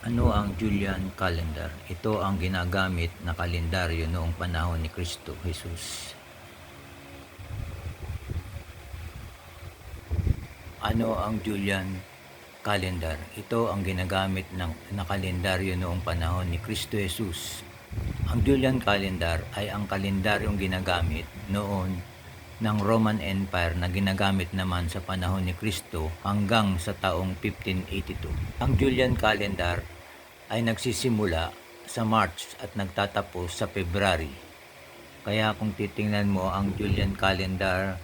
Ano ang Julian calendar? Ito ang ginagamit na kalendaryo noong panahon ni Kristo Jesus. Ano ang Julian calendar? Ito ang ginagamit ng na kalendaryo noong panahon ni Kristo Jesus. Ang Julian calendar ay ang kalendaryong ginagamit noon ng Roman Empire na ginagamit naman sa panahon ni Kristo hanggang sa taong 1582. Ang Julian calendar ay nagsisimula sa March at nagtatapos sa February. Kaya kung titingnan mo ang Julian calendar,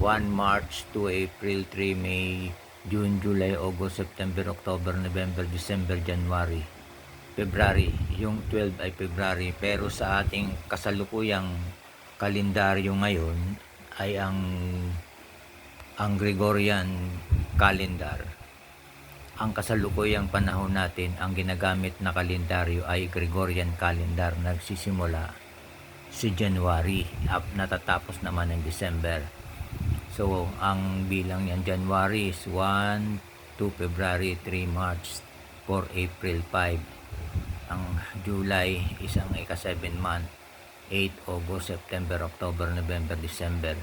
1 March, 2 April, 3 May, June, July, August, September, October, November, December, January, February. Yung 12 ay February. Pero sa ating kasalukuyang kalendaryo ngayon ay ang ang Gregorian calendar. Ang kasalukuyang panahon natin, ang ginagamit na kalendaryo ay Gregorian calendar. Nagsisimula si January at natatapos naman ng December. So, ang bilang niyan January is 1, 2 February, 3 March, 4 April, 5. Ang July is ang ika-7 month, 8 August, September, October, November, December.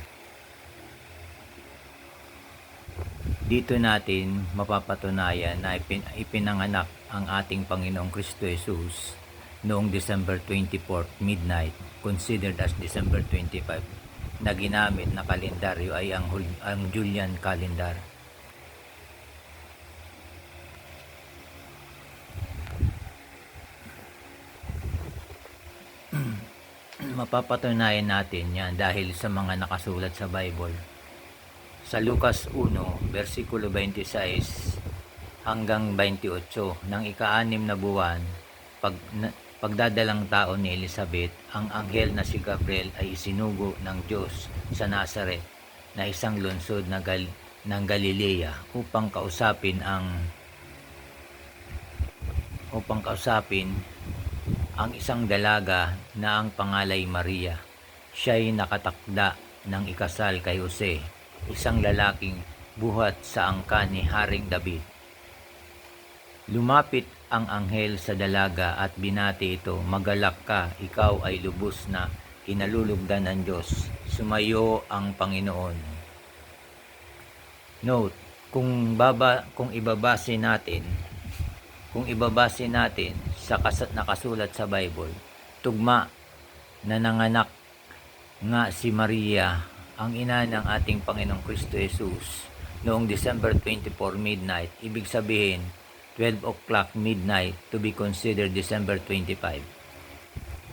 Dito natin mapapatunayan na ipin- ipinanganak ang ating Panginoong Kristo Jesus noong December 24 midnight, considered as December 25 na ginamit na kalendaryo ay ang, ang Julian calendar. Mapapatunayan natin yan dahil sa mga nakasulat sa Bible. Sa Lucas 1, versikulo 26 hanggang 28, ng ika-anim na buwan, pag, na, pagdadalang tao ni Elizabeth, ang anghel na si Gabriel ay isinugo ng Diyos sa Nazaret na isang lungsod na gal, ng Galilea upang kausapin ang upang kausapin ang isang dalaga na ang pangalay Maria. Siya'y nakatakda ng ikasal kay Jose, isang lalaking buhat sa angka ni Haring David. Lumapit ang anghel sa dalaga at binati ito, Magalak ka, ikaw ay lubos na kinalulugdan ng Diyos. Sumayo ang Panginoon. Note, kung baba kung ibabase natin kung ibabase natin sa kas- nakasulat sa Bible, tugma na nanganak nga si Maria, ang ina ng ating Panginoong Kristo Jesus, noong December 24 midnight, ibig sabihin 12 o'clock midnight to be considered December 25.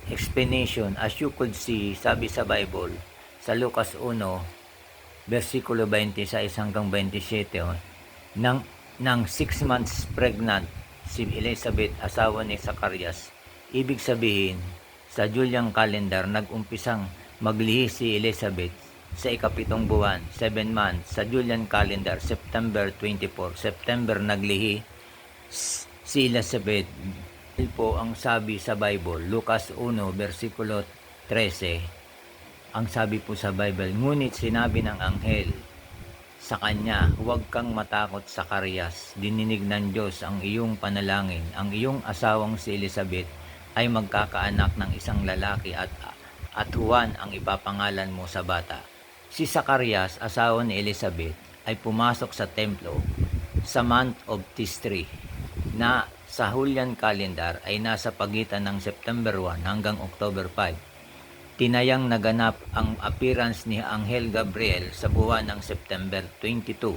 Explanation, as you could see, sabi sa Bible, sa Lucas 1, versikulo 26 hanggang 27, oh, nang, nang 6 months pregnant si Elizabeth, asawa ni Zacarias. Ibig sabihin, sa Julian calendar, nag-umpisang maglihi si Elizabeth sa ikapitong buwan, 7 months. Sa Julian calendar, September 24, September naglihi si Elizabeth. Po ang sabi sa Bible, Lucas 1, versikulo 13. Ang sabi po sa Bible, ngunit sinabi ng anghel, sa kanya, huwag kang matakot sa karyas. Dininig ng Diyos ang iyong panalangin. Ang iyong asawang si Elizabeth ay magkakaanak ng isang lalaki at at Juan ang ipapangalan mo sa bata. Si Zacarias, asawa ni Elizabeth, ay pumasok sa templo sa month of Tisri na sa Julian calendar ay nasa pagitan ng September 1 hanggang October 5 tinayang naganap ang appearance ni Anghel Gabriel sa buwan ng September 22,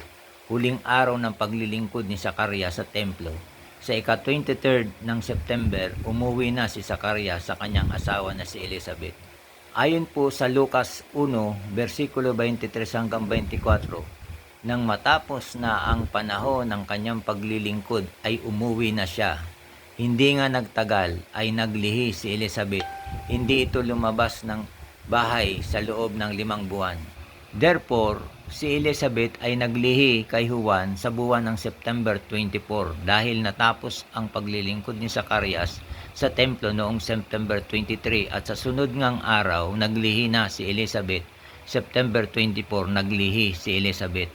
huling araw ng paglilingkod ni Sakaria sa templo. Sa ika-23 ng September, umuwi na si Sakaria sa kanyang asawa na si Elizabeth. Ayon po sa Lucas 1, versikulo 23 hanggang 24, nang matapos na ang panahon ng kanyang paglilingkod ay umuwi na siya. Hindi nga nagtagal ay naglihi si Elizabeth. Hindi ito lumabas ng bahay sa loob ng limang buwan. Therefore, si Elizabeth ay naglihi kay Juan sa buwan ng September 24 dahil natapos ang paglilingkod ni Zacarias sa templo noong September 23 at sa sunod ngang araw naglihi na si Elizabeth. September 24 naglihi si Elizabeth.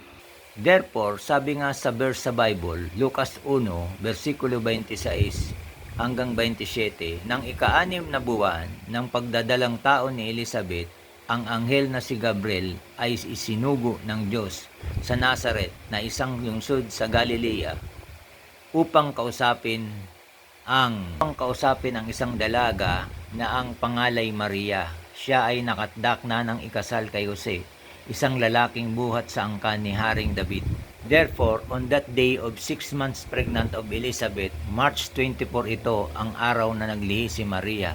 Therefore, sabi nga sa verse sa Bible, Lucas 1, versikulo 26 hanggang 27, nang ika-anim na buwan ng pagdadalang tao ni Elizabeth, ang anghel na si Gabriel ay isinugo ng Diyos sa Nazareth na isang lungsod sa Galilea upang kausapin ang upang kausapin ang isang dalaga na ang pangalay Maria. Siya ay nakatdak na ng ikasal kay Jose, isang lalaking buhat sa angkan ni Haring David. Therefore, on that day of six months pregnant of Elizabeth, March 24 ito ang araw na naglihi si Maria,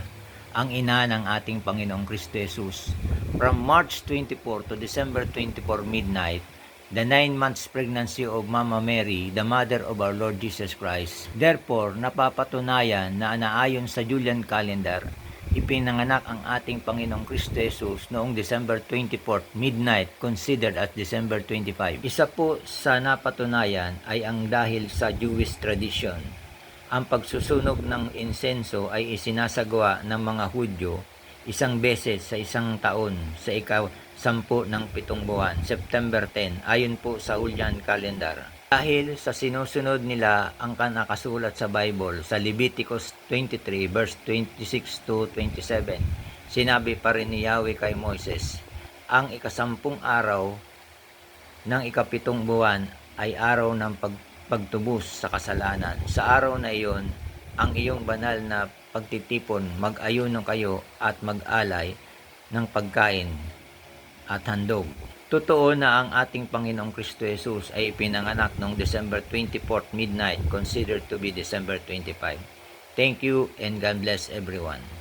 ang ina ng ating Panginoong Kristo Jesus. From March 24 to December 24 midnight, the nine months pregnancy of Mama Mary, the mother of our Lord Jesus Christ. Therefore, napapatunayan na naayon sa Julian calendar, ipinanganak ang ating Panginoong Kristo Jesus noong December 24 midnight considered as December 25. Isa po sa napatunayan ay ang dahil sa Jewish tradition. Ang pagsusunog ng insenso ay isinasagawa ng mga Hudyo isang beses sa isang taon sa ikaw sampu ng pitong buwan, September 10, ayon po sa Julian calendar. Dahil sa sinusunod nila ang kanakasulat sa Bible sa Leviticus 23 verse 26 to 27, sinabi pa rin ni Yahweh kay Moises, ang ikasampung araw ng ikapitong buwan ay araw ng pag pagtubos sa kasalanan. Sa araw na iyon, ang iyong banal na pagtitipon, mag-ayuno kayo at mag-alay ng pagkain at handog. Totoo na ang ating Panginoong Kristo Jesus ay ipinanganak noong December 24 midnight, considered to be December 25. Thank you and God bless everyone.